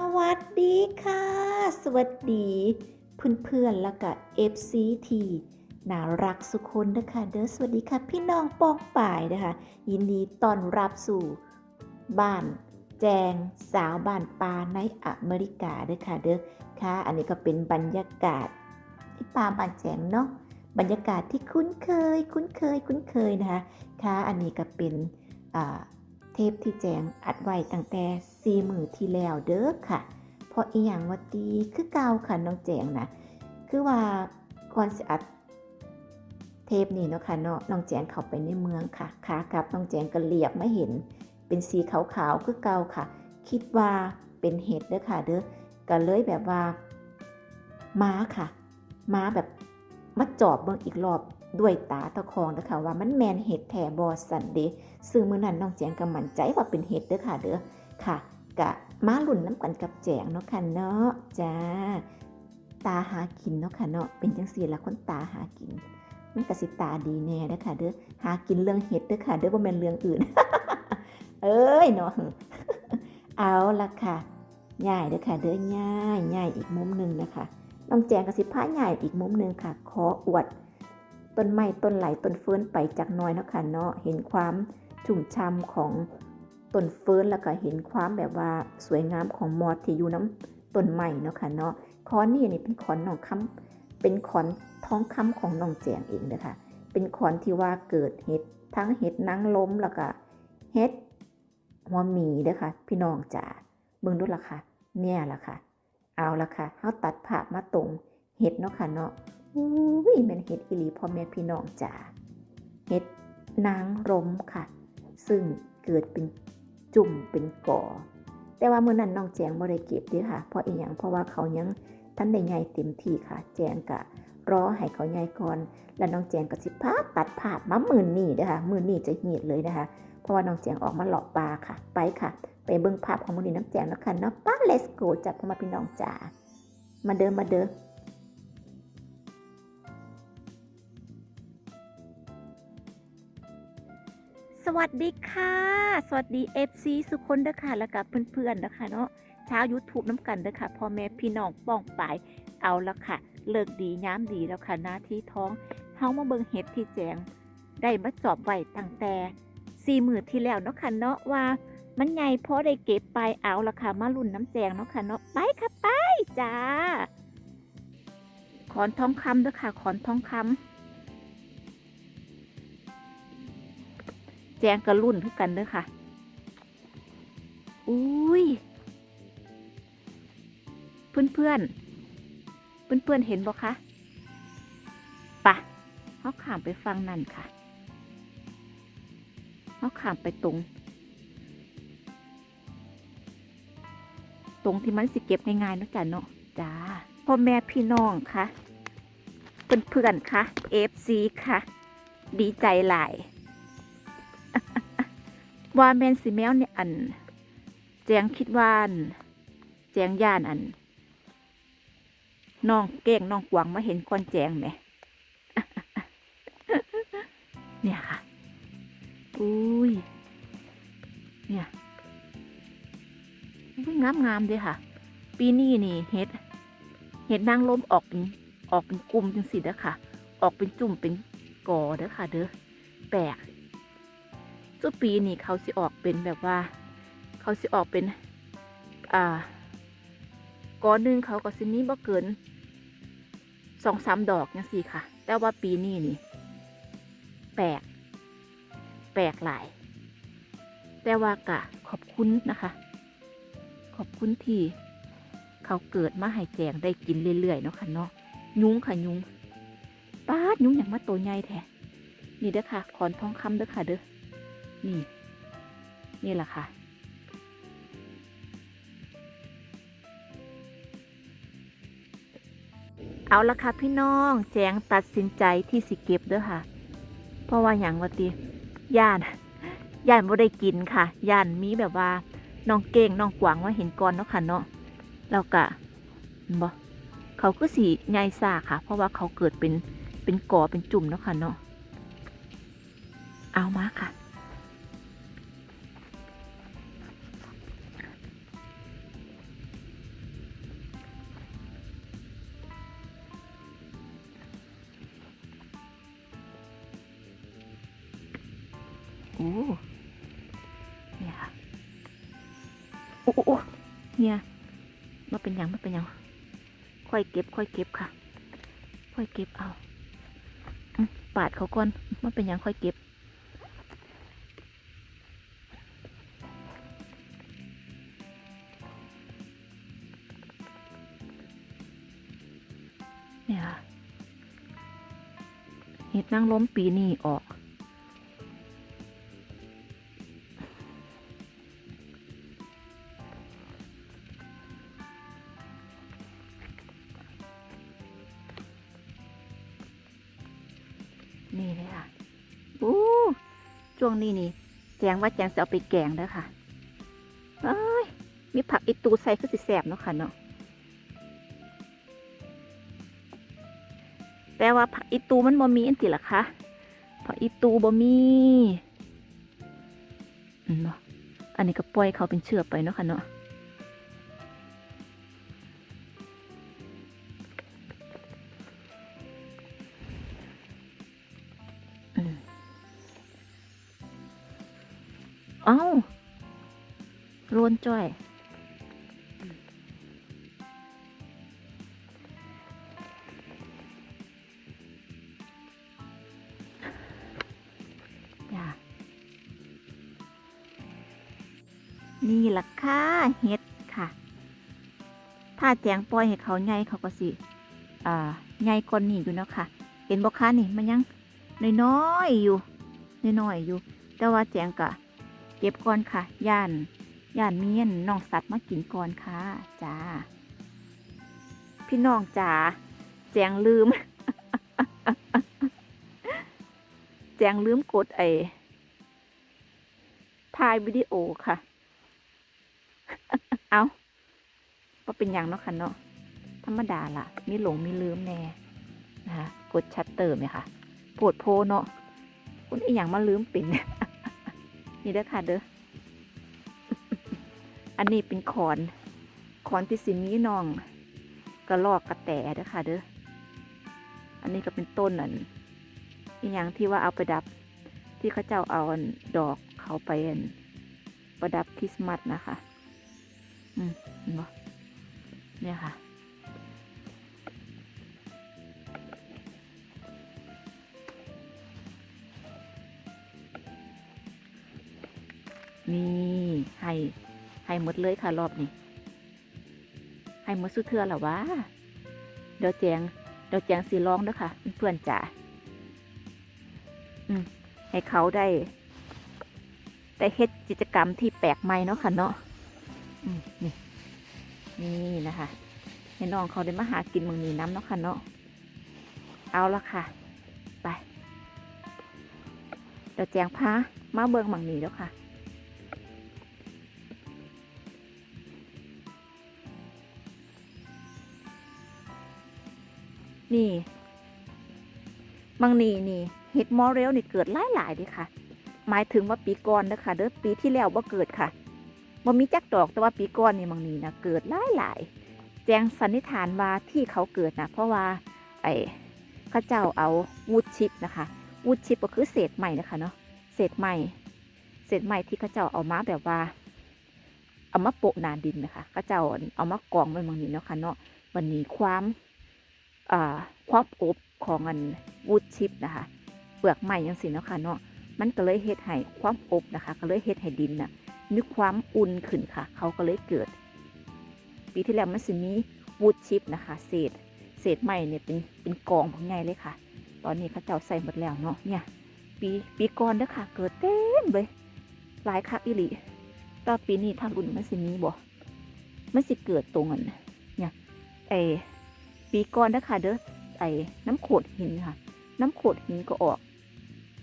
สวัสดีค่ะ สวัสดีเพื่อนๆแล้วก็ FCT น่ารักสุคนนะคะเด้อสวัสดีค่ะ พี่น้องปองป่ายนะคะ ยินดีต้อนรับสู่ บ้านแจงสาวบ้านปลาในอเมริกาเด้อค่ะเด้อค่ะ อันนี้ก็เป็นบรรยากาศที่ปลาบ้านแจงเนาะบรรยากาศที่คุ้นเคย คุ้นเคย คุ้นเคยนะคะค่ะอันนี้ก็เป็นอ่า เทปที่แจงอัดไว้ตั้งแต่ซีมือที่แล้วเด้อค่ะ เพราะอีหยังว่าตีคือเก่าค่ะน้องแจงนะคือว่าก่อนสิอัดเทปนี้เนาะค่ะเนาะน้องแจงเข้าไปในเมืองค่ะขากลับน้องแจงก็เหลียบไม่เห็น เป็นสีขาวๆคือเก่าค่ะ คิดว่าเป็นเห็ดเด้อค่ะเด้อก็เลยแบบว่าม้าค่ะ ม้าแบบมาจอบเบิ่งอีกรอบ ด้วยตาตะคองนะคะว่ามันแมนเห็ดแถบอสันเดซึ่งมื้อนั้นน้องแจงก็มั่นใจว่าเป็นเห็ดเด้อค่ะเด้อค่ะกะมาลุ่นน้ำกันกับแจงเนาะค่ะเนาะจ้าตาหากินเนาะค่ะเนาะเป็นจังซี่ละคนตาหากิน มันกสิตาดีแน่เด้อค่ะเด้อหากินเรื่องเห็ดเด้อค่ะเด้อบ่าแมนเรื่องอื่น เอ้ยเนาะเอาละค่ะย่ายเด้อค่ะเด้อย่ายย่ายอีกมุมหนึ่งนะคะน้องแจงกสิพาย่ายอีกมุมหนึ่งค่ะขออวด ต้นไม้ต้นไหลต้นเฟิร์นไปจากน้อยเนาะค่ะเนาะเห็นความชุ่มช่ำของต้นเฟิร์นแล้วก็เห็นความแบบว่าสวยงามของมอสที่อยู่น้ำต้นไม้เนาะค่ะเนาะคอนนี่นี่เป็นขอนหนองคำเป็นขอนท้องคำของน้องแจงเองนะคะเป็นขอนที่ว่าเกิดเห็ดทั้งเห็ดนางล้มแล้วก็เห็ดหัวหมีเด้อค่ะ พี่น้องจ๋าเบิ่งดูละค่ะ เนี่ยละค่ะ เอาละค่ะเฮาตัดภามาตรงเห็ดเนาะค่ะเนาะ อุ้ยมันเห็ดอีหลีพ่อแม่พี่น้องจ๋าเห็ดนางรมค่ะ ซึ่งเกิดเป็นจุ่มเป็นก่อ แต่ว่าเมื่อนั้นน้องแจงบ่ได้เก็บด้อค่ะ เพราะอีหยังเพราะว่าเขายังท่านได้ใหญ่เต็มที่ค่ะ แจงกะรอให้เขาใหญ่ก่อน แล้วน้องแจงก็สิพาตัดภาพมามื่นนี่เด้อค่ะมื่นนี่จะเหียดเลยนะคะ เพราะว่าน้องแจงออกมาหลอกปลาค่ะ ไปค่ะ ไปเบิ่งภาพของมื้อนี้น้ำแจงแล้วค่ะเนาะป้า let's go จับพ่อแมาพี่น้องจ๋ามาเดินมาเด้อ วัสดีค่ะ สวัสดี FC สุคนเด้อค่ะ แล้วกับเพื่อนๆนะคะเนาะเช้า YouTube น้ำกันเด้อค่ะพ่อแม่พี่น้องป้องปาย เอาละค่ะ เลิกดีย้ำดีแล้วค่ะหน้าที่ท้องเฮามาเบิ่งเฮ็ดที่แจง ได้มาจอบไว้ตั้งแต่สี่มือที่แล้วเนาะค่ะเนาะว่า มันใหญ่พอได้เก็บไปเอาละค่ะมารุ่นน้ำแจงเนาะค่ะเนาะไปค่ะไปจ้า ขอนทองคำเด้อค่ะ ขอนทองคำ แจงกระรุ่นทุกกันเด้อค่ะ อุ้ย เพื่อนเพื่อนเพื่อนเพื่อนเห็นบ่คะปะเขาขามไปฟังนั่นค่ะเขาขามไปตรง ตรงที่มันสิเก็บง่ายๆนะจ้ะเนาะจ้าพ่อแม่พี่น้องค่ะเพื่อนเพื่อนๆค่ะเอฟซีค่ะ ดีใจหลาย ว่าแมนสิแมวเนี่ยอัน แจงคิดว่านแจงย่านอันน้องเก้งน้องกวางมาเห็นก้อนแจงไหมเนี่ยค่ะอุ้ยเนี่ยอุ้ยงามงามๆเลยค่ะ ปีนี้นี่เห็ดเห็ดนางลมออกเป็นออกเป็นกลุ่มจังสิเด้อค่ะ ออกเป็นจุ่มเป็นกอเด้อค่ะ เด้อแปลก ทุกปีนี่เขาสิออกเป็นแบบว่า เขาสิออกเป็น อ่าก้อนหนึ่งเขาก็สินี้บ่เกินสองสามดอกยังสี่ค่ะ แต่ว่าปีนี้นี่แปลกแปลกหลาย แต่ว่ากะขอบคุณนะคะ ขอบคุณที่เขาเกิดมาให้แจงได้กินเรื่อยๆเนาะค่ะเนาะยุ้งค่ะยุ้งป้าดยุ้งอย่างมาตัวใหญ่แท้นี่เด้อค่ะขอนทองคำเด้อค่ะเด้อ นี่ นี่แหละค่ะ เอาละค่ะพี่น้องแจงตัดสินใจที่สิเก็บเด้อค่ะ เพราะว่าอย่างว่าตีย่านย่านบ่ได้กินค่ะย่านมีแบบว่าน้องเก่งน้องกวางว่าเห็นก่อนเนาะค่ะเนาะแล้วก็เห็นบ่เขาก็สีใหญ่ซ่าค่ะ เพราะว่าเขาเกิดเป็นเป็นก่อเป็นจุ่มเนาะค่ะเนาะเอามาค่ะ อ้เนี่ยค่ะโอ้โอ้โอ้เนี่ยมาเป็นยังมาเป็นยังค่อยเก็บ ค่อยเก็บค่ะ ค่อยเก็บเอาปาดเขาก่อนมาเป็นยังค่อยเก็บเนี่ยเห็ดนางล้มปีนี้ออก นี่เลยค่ะอู้ช่วงนี้นี่แจงว่าแจงจะเอาไปแกงเด้อค่ะเอ้ย มีผักอีตูใส่คือสิแสบเนาะค่ะเนาะ แต่ว่าผักอีตูมันบ่มีอันติล่ะคะผักอีตูบ่มีเนาะ อันนี้ก็ปล่อยเขาเป็นเชือกไปเนาะค่ะเนาะ เอ้าโรนจ้อย นี่ล่ะค่ะเฮ็ดค่ะ ถ้าแจงปล่อยให้เขาใหญ่เขาก็สิอ่าใหญ่กว่านี้อยู่เนาะค่ะ เห็นบ่คะนี่มันยังน้อยๆอยู่น้อยๆอยู่ แต่ว่าแจงกะ เก็บก่อนค่ะ ย่านย่านเมียนน้องสัตว์มากินก่อนค่ะจ้า พี่น้องจ๋าแจงลืม แจงลืมกดไอ้ถ่ายวิดีโอค่ะ เอาว่าเป็นอย่างเนาะค่ะเนาะ ธรรมดาล่ะ มีหลงมีลืมแน่ นะคะ กดชัตเตอร์ไหมคะปวดโพเนาะคุณอีหยังมาลืมเป็น นี่เด้อค่ะเด้อ อันนี้เป็นขอน ขอนที่สิมีน้องกระลอกกระแตเด้อค่ะเด้อ อันนี้ก็เป็นต้นอันอีหยังที่ว่าเอาไปดับ ที่เขาเจ้าเอาดอกเขาไปอันประดับคริสต์มาสนะคะ อืมเห็นปะเนี่ยค่ะ นี่ให้ให้หมดเลยค่ะรอบนี้ให้หมดสุดเทือแล้ววะเดี๋ยวแจงเดี๋ยวแจงสีร้องเด้อค่ะ เพื่อนจ๋าอืมให้เขาได้ได้เฮ็ดกิจกรรมที่แปลกใหม่เนาะค่ะเนาะนี่นี่นะคะให้น้องเขาได้มาหากินเมืองนี้น้ำเนาะค่ะเนาะเอาละค่ะ ไปเดี๋ยวแจงพามาเบิงเมืองนี้แล้วค่ะ นี่มังนีนี่เห็ดมอเรลนี่เกิดหลายหลายๆดิค่ะ หมายถึงว่าปีก่อนนะคะเด้อปีที่แล้วว่าเกิดค่ะบ่มีจักดอกแต่ว่าปีก่อนนี่มังนีนะเกิดหลายหลายๆแจงสันนิษฐานว่าที่เขาเกิดนะเพราะว่าไอ้ข้าเจ้าเอาวูดชิปนะคะวูดชิปก็คือเศษไม้นะคะเนาะเศษไม้เศษไม้ที่ข้าเจ้าเอามาแบบว่าเอามาโปะนาดินนะคะข้าเจ้าเอามากองไว้มังนี้เนาะค่ะเนาะวันนี้ความ ความอบของอันวูดชิปนะคะ เปลือกไม้ยังสินะคะเนาะมันก็เลยเฮ็ดให้ความอบนะคะ ก็เลยเฮ็ดให้ดินน่ะมีความอุ่นขึ้นค่ะ เขาก็เลยเกิด ปีที่แล้วมันสิมีวูดชิปนะคะ เศษ เศษไม้เนี่ยเป็นเป็นกองของไงเลยค่ะ ตอนนี้เขาเจ้าใส่หมดแล้วเนาะเนี่ย ปีปีก่อนเด้อค่ะ เกิดเต็มเลยหลายคักอีหลีต่อปีนี้ทาอุ่นมันสิมีบ่มันสิเกิดตรงอันเนี่ยไอ ปีก่อนนะคะเด้อไอ้น้ำโขดหินค่ะ น้ำโขดหินก็ออก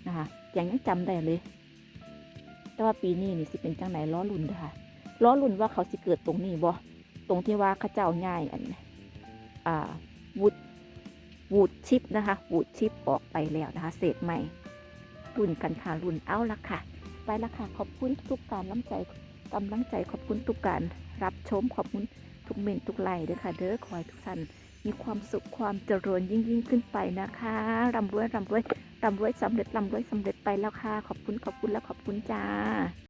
นะคะยังยังจำได้เลย แต่ว่าปีนี้นี่สิเป็นจังไหนล้อลุ่นค่ะล้อลุ่นว่าเขาสิเกิดตรงนี้บ่ตรงที่ว่าข้าเจ้าง่ายอันอ่าวูดวูดชิปนะคะวูดชิปออกไปแล้วนะคะ เศษใหม่รุ่นกันค่ะรุ่นเอาละค่ะ ไปละค่ะ ขอบคุณทุกการน้ำใจกำลังใจขอบคุณทุกการรับชมขอบคุณทุกเมนทุกไลค์เด้อค่ะ เด้อคอยทุกท่าน มีความสุขความเจริญยิ่งยิ่งขึ้นไปนะคะร่ำรวยร่ำรวยร่ำรวยสำเร็จร่ำรวยสำเร็จไปแล้วค่ะ ขอบคุณขอบคุณและขอบคุณจ้า